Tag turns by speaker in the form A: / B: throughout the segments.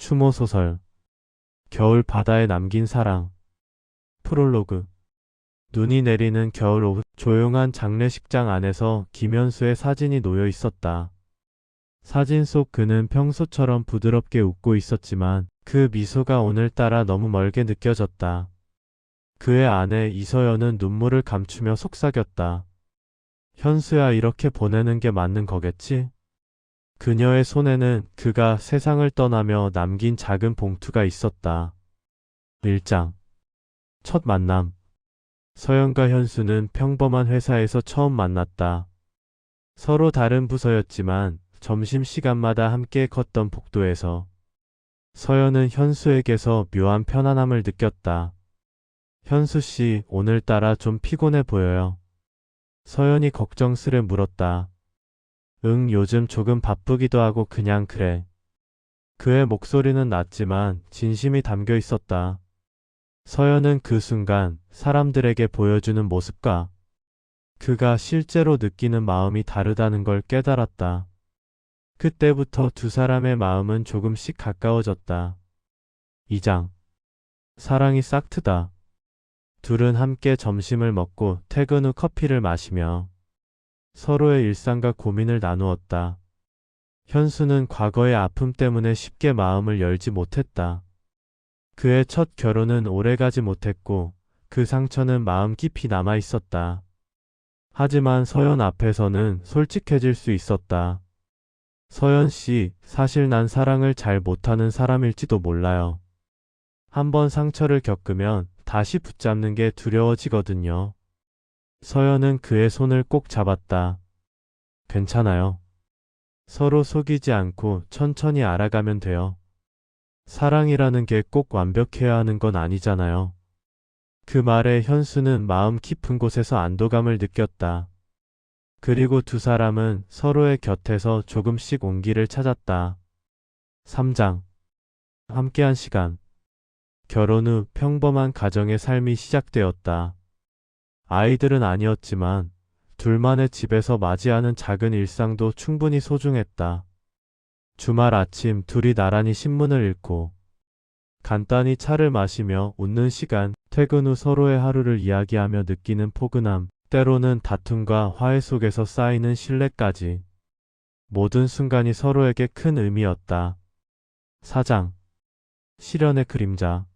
A: 추모 소설 겨울 바다에 남긴 사랑 프롤로그 눈이 내리는 겨울 오후 조용한 장례식장 안에서 김현수의 사진이 놓여 있었다. 사진 속 그는 평소처럼 부드럽게 웃고 있었지만 그 미소가 오늘따라 너무 멀게 느껴졌다. 그의 아내 이서연은 눈물을 감추며 속삭였다. 현수야 이렇게 보내는 게 맞는 거겠지? 그녀의 손에는 그가 세상을 떠나며 남긴 작은 봉투가 있었다. 1장 첫 만남 서연과 현수는 평범한 회사에서 처음 만났다. 서로 다른 부서였지만 점심시간마다 함께 걷던 복도에서 서연은 현수에게서 묘한 편안함을 느꼈다. 현수 씨, 오늘따라 좀 피곤해 보여요. 서연이 걱정스레 물었다. 응, 요즘 조금 바쁘기도 하고 그냥 그래. 그의 목소리는 낮지만 진심이 담겨 있었다. 서연은 그 순간 사람들에게 보여주는 모습과 그가 실제로 느끼는 마음이 다르다는 걸 깨달았다. 그때부터 두 사람의 마음은 조금씩 가까워졌다. 2장 사랑이 싹트다. 둘은 함께 점심을 먹고 퇴근 후 커피를 마시며 서로의 일상과 고민을 나누었다. 현수는 과거의 아픔 때문에 쉽게 마음을 열지 못했다. 그의 첫 결혼은 오래가지 못했고 그 상처는 마음 깊이 남아 있었다. 하지만 서연 앞에서는 솔직해질 수 있었다. 서연 씨, 사실 난 사랑을 잘 못하는 사람일지도 몰라요. 한번 상처를 겪으면 다시 붙잡는 게 두려워지거든요. 서연은 그의 손을 꼭 잡았다. 괜찮아요. 서로 속이지 않고 천천히 알아가면 돼요. 사랑이라는 게 꼭 완벽해야 하는 건 아니잖아요. 그 말에 현수는 마음 깊은 곳에서 안도감을 느꼈다. 그리고 두 사람은 서로의 곁에서 조금씩 온기를 찾았다. 3장 함께한 시간 결혼 후 평범한 가정의 삶이 시작되었다. 아이들은 아니었지만 둘만의 집에서 맞이하는 작은 일상도 충분히 소중했다. 주말 아침 둘이 나란히 신문을 읽고 간단히 차를 마시며 웃는 시간, 퇴근 후 서로의 하루를 이야기하며 느끼는 포근함, 때로는 다툼과 화해 속에서 쌓이는 신뢰까지. 모든 순간이 서로에게 큰 의미였다. 사장. 실현의 그림자.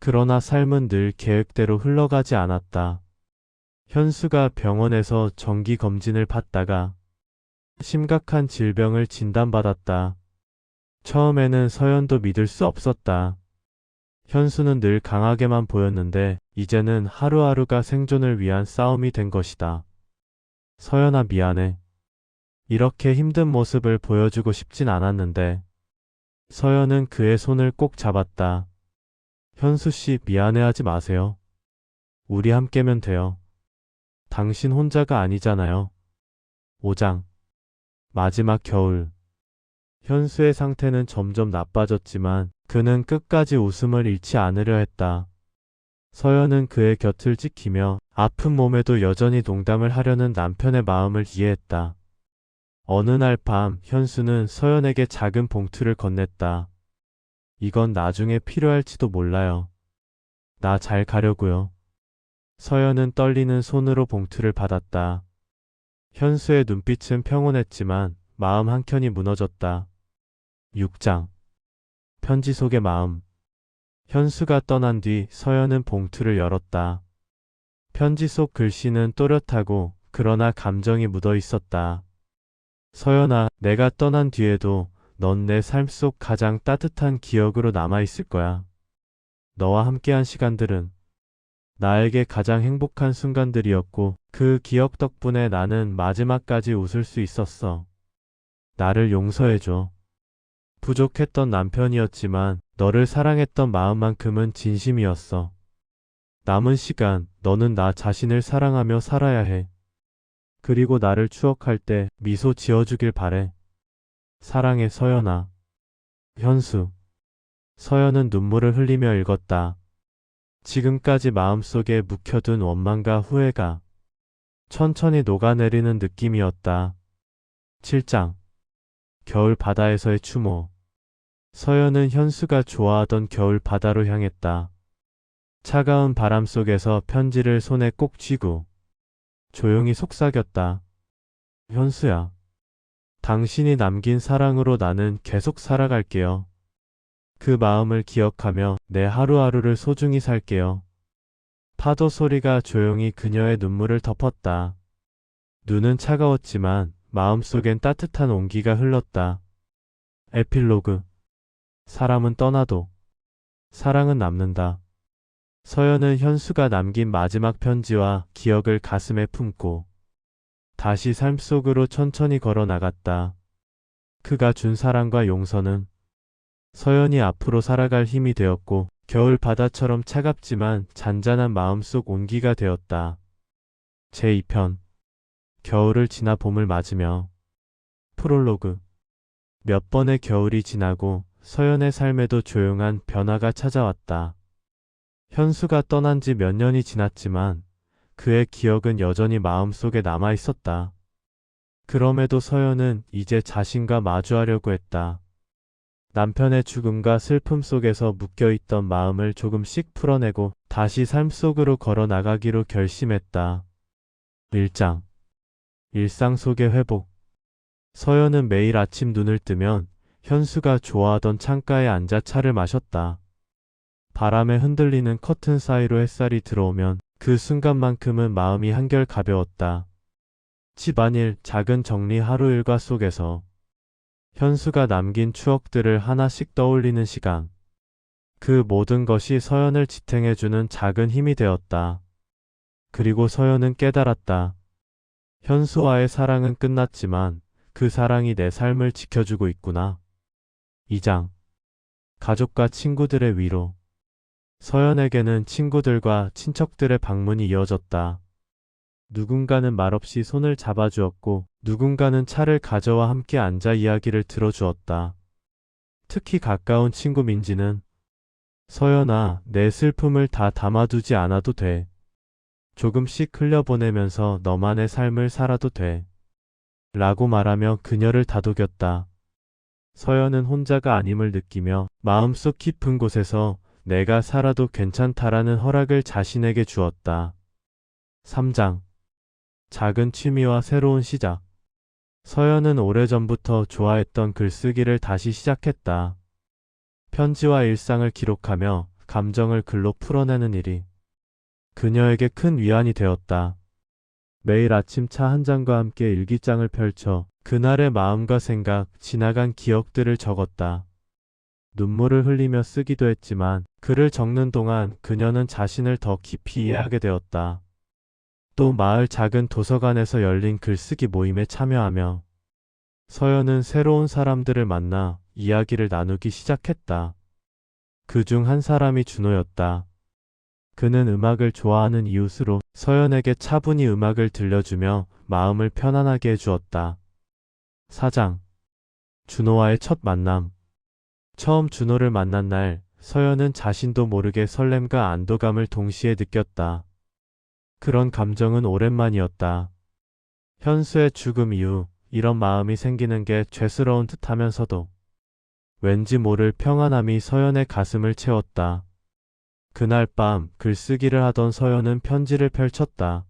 A: 그러나 삶은 늘 계획대로 흘러가지 않았다. 현수가 병원에서 정기 검진을 받다가 심각한 질병을 진단받았다. 처음에는 서연도 믿을 수 없었다. 현수는 늘 강하게만 보였는데 이제는 하루하루가 생존을 위한 싸움이 된 것이다. 서연아 미안해. 이렇게 힘든 모습을 보여주고 싶진 않았는데 서연은 그의 손을 꼭 잡았다. 현수 씨 미안해하지 마세요. 우리 함께면 돼요. 당신 혼자가 아니잖아요. 5장 마지막 겨울 현수의 상태는 점점 나빠졌지만 그는 끝까지 웃음을 잃지 않으려 했다. 서연은 그의 곁을 지키며 아픈 몸에도 여전히 농담을 하려는 남편의 마음을 이해했다. 어느 날 밤 현수는 서연에게 작은 봉투를 건넸다. 이건 나중에 필요할지도 몰라요. 나 잘 가려고요. 서연은 떨리는 손으로 봉투를 받았다. 현수의 눈빛은 평온했지만 마음 한켠이 무너졌다. 6장 편지 속의 마음 현수가 떠난 뒤 서연은 봉투를 열었다. 편지 속 글씨는 또렷하고 그러나 감정이 묻어 있었다. 서연아, 내가 떠난 뒤에도 넌 내 삶 속 가장 따뜻한 기억으로 남아 있을 거야. 너와 함께한 시간들은 나에게 가장 행복한 순간들이었고 그 기억 덕분에 나는 마지막까지 웃을 수 있었어. 나를 용서해줘. 부족했던 남편이었지만 너를 사랑했던 마음만큼은 진심이었어. 남은 시간 너는 나 자신을 사랑하며 살아야 해. 그리고 나를 추억할 때 미소 지어주길 바래. 사랑해 서연아. 현수. 서연은 눈물을 흘리며 읽었다. 지금까지 마음속에 묵혀둔 원망과 후회가 천천히 녹아내리는 느낌이었다. 7장 겨울 바다에서의 추모 서연은 현수가 좋아하던 겨울 바다로 향했다. 차가운 바람 속에서 편지를 손에 꼭 쥐고 조용히 속삭였다. 현수야. 당신이 남긴 사랑으로 나는 계속 살아갈게요. 그 마음을 기억하며 내 하루하루를 소중히 살게요. 파도 소리가 조용히 그녀의 눈물을 덮었다. 눈은 차가웠지만 마음속엔 따뜻한 온기가 흘렀다. 에필로그. 사람은 떠나도 사랑은 남는다. 서연은 현수가 남긴 마지막 편지와 기억을 가슴에 품고 다시 삶 속으로 천천히 걸어 나갔다. 그가 준 사랑과 용서는 서연이 앞으로 살아갈 힘이 되었고 겨울 바다처럼 차갑지만 잔잔한 마음속 온기가 되었다. 제2편 겨울을 지나 봄을 맞으며 프롤로그 몇 번의 겨울이 지나고 서연의 삶에도 조용한 변화가 찾아왔다. 현수가 떠난 지 몇 년이 지났지만 그의 기억은 여전히 마음속에 남아 있었다. 그럼에도 서연은 이제 자신과 마주하려고 했다. 남편의 죽음과 슬픔 속에서 묶여있던 마음을 조금씩 풀어내고 다시 삶 속으로 걸어 나가기로 결심했다. 1장 일상 속의 회복 서연은 매일 아침 눈을 뜨면 현수가 좋아하던 창가에 앉아 차를 마셨다. 바람에 흔들리는 커튼 사이로 햇살이 들어오면 그 순간만큼은 마음이 한결 가벼웠다. 집안일, 작은 정리 하루 일과 속에서 현수가 남긴 추억들을 하나씩 떠올리는 시간. 그 모든 것이 서연을 지탱해주는 작은 힘이 되었다. 그리고 서연은 깨달았다. 현수와의 사랑은 끝났지만 그 사랑이 내 삶을 지켜주고 있구나. 2장. 가족과 친구들의 위로. 서연에게는 친구들과 친척들의 방문이 이어졌다. 누군가는 말없이 손을 잡아주었고 누군가는 차를 가져와 함께 앉아 이야기를 들어주었다. 특히 가까운 친구 민지는 서연아, 내 슬픔을 다 담아두지 않아도 돼. 조금씩 흘려보내면서 너만의 삶을 살아도 돼. 라고 말하며 그녀를 다독였다. 서연은 혼자가 아님을 느끼며 마음속 깊은 곳에서 내가 살아도 괜찮다라는 허락을 자신에게 주었다. 3장 작은 취미와 새로운 시작 서연은 오래전부터 좋아했던 글쓰기를 다시 시작했다. 편지와 일상을 기록하며 감정을 글로 풀어내는 일이 그녀에게 큰 위안이 되었다. 매일 아침 차 한 잔과 함께 일기장을 펼쳐 그날의 마음과 생각, 지나간 기억들을 적었다. 눈물을 흘리며 쓰기도 했지만 글을 적는 동안 그녀는 자신을 더 깊이 이해하게 되었다. 또 마을 작은 도서관에서 열린 글쓰기 모임에 참여하며 서연은 새로운 사람들을 만나 이야기를 나누기 시작했다. 그 중 한 사람이 준호였다. 그는 음악을 좋아하는 이웃으로 서연에게 차분히 음악을 들려주며 마음을 편안하게 해주었다. 사장 준호와의 첫 만남 처음 준호를 만난 날 서연은 자신도 모르게 설렘과 안도감을 동시에 느꼈다. 그런 감정은 오랜만이었다. 현수의 죽음 이후 이런 마음이 생기는 게 죄스러운 듯 하면서도 왠지 모를 평안함이 서연의 가슴을 채웠다. 그날 밤 글쓰기를 하던 서연은 편지를 펼쳤다.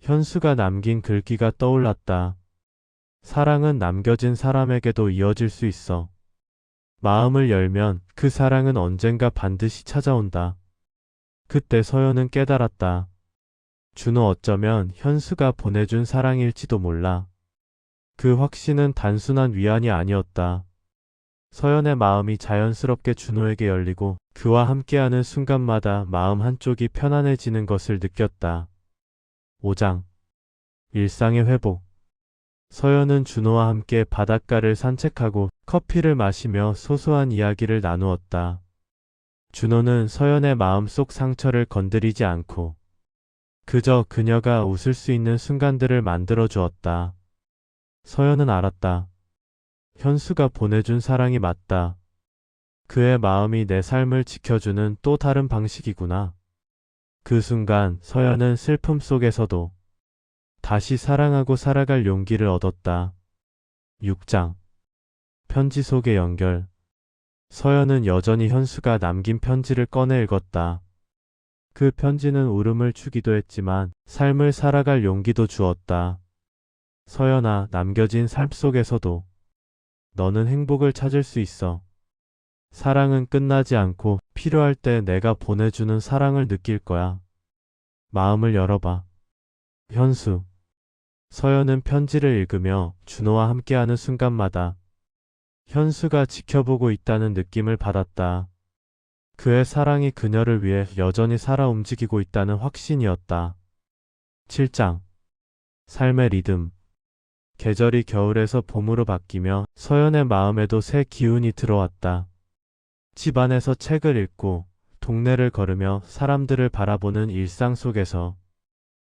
A: 현수가 남긴 글귀가 떠올랐다. 사랑은 남겨진 사람에게도 이어질 수 있어. 마음을 열면 그 사랑은 언젠가 반드시 찾아온다. 그때 서연은 깨달았다. 준호 어쩌면 현수가 보내준 사랑일지도 몰라. 그 확신은 단순한 위안이 아니었다. 서연의 마음이 자연스럽게 준호에게 열리고 그와 함께하는 순간마다 마음 한쪽이 편안해지는 것을 느꼈다. 5장 일상의 회복 서연은 준호와 함께 바닷가를 산책하고 커피를 마시며 소소한 이야기를 나누었다. 준호는 서연의 마음속 상처를 건드리지 않고 그저 그녀가 웃을 수 있는 순간들을 만들어 주었다. 서연은 알았다. 현수가 보내준 사랑이 맞다. 그의 마음이 내 삶을 지켜주는 또 다른 방식이구나. 그 순간 서연은 슬픔 속에서도 다시 사랑하고 살아갈 용기를 얻었다. 6장 편지 속의 연결 서연은 여전히 현수가 남긴 편지를 꺼내 읽었다. 그 편지는 울음을 주기도 했지만 삶을 살아갈 용기도 주었다. 서연아, 남겨진 삶 속에서도 너는 행복을 찾을 수 있어. 사랑은 끝나지 않고 필요할 때 내가 보내주는 사랑을 느낄 거야. 마음을 열어봐. 현수. 서연은 편지를 읽으며 준호와 함께하는 순간마다 현수가 지켜보고 있다는 느낌을 받았다. 그의 사랑이 그녀를 위해 여전히 살아 움직이고 있다는 확신이었다. 7장. 삶의 리듬. 계절이 겨울에서 봄으로 바뀌며 서연의 마음에도 새 기운이 들어왔다. 집안에서 책을 읽고 동네를 걸으며 사람들을 바라보는 일상 속에서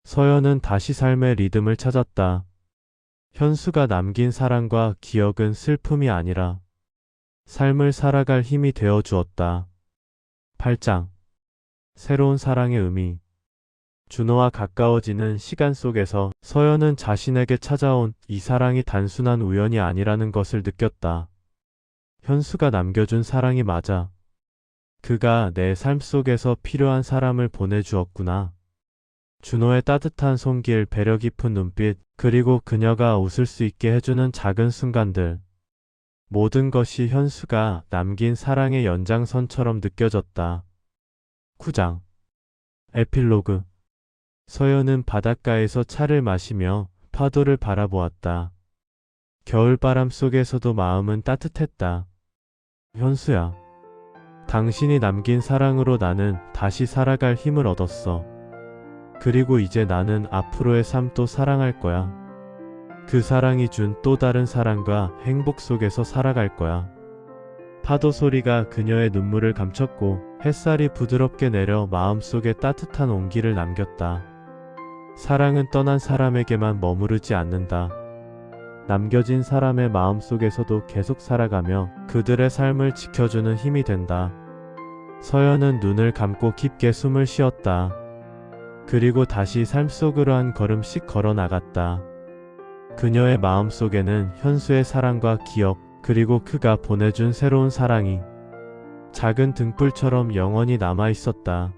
A: 서연은 다시 삶의 리듬을 찾았다. 현수가 남긴 사랑과 기억은 슬픔이 아니라 삶을 살아갈 힘이 되어 주었다. 8장. 새로운 사랑의 의미. 준호와 가까워지는 시간 속에서 서연은 자신에게 찾아온 이 사랑이 단순한 우연이 아니라는 것을 느꼈다. 현수가 남겨준 사랑이 맞아. 그가 내 삶 속에서 필요한 사람을 보내주었구나. 준호의 따뜻한 손길, 배려 깊은 눈빛, 그리고 그녀가 웃을 수 있게 해주는 작은 순간들. 모든 것이 현수가 남긴 사랑의 연장선처럼 느껴졌다. 9장. 에필로그. 서연은 바닷가에서 차를 마시며 파도를 바라보았다. 겨울바람 속에서도 마음은 따뜻했다. 현수야. 당신이 남긴 사랑으로 나는 다시 살아갈 힘을 얻었어. 그리고 이제 나는 앞으로의 삶도 사랑할 거야. 그 사랑이 준 또 다른 사랑과 행복 속에서 살아갈 거야. 파도 소리가 그녀의 눈물을 감췄고 햇살이 부드럽게 내려 마음속에 따뜻한 온기를 남겼다. 사랑은 떠난 사람에게만 머무르지 않는다. 남겨진 사람의 마음 속에서도 계속 살아가며 그들의 삶을 지켜주는 힘이 된다. 서연은 눈을 감고 깊게 숨을 쉬었다. 그리고 다시 삶 속으로 한 걸음씩 걸어 나갔다. 그녀의 마음 속에는 현수의 사랑과 기억, 그리고 그가 보내준 새로운 사랑이 작은 등불처럼 영원히 남아 있었다.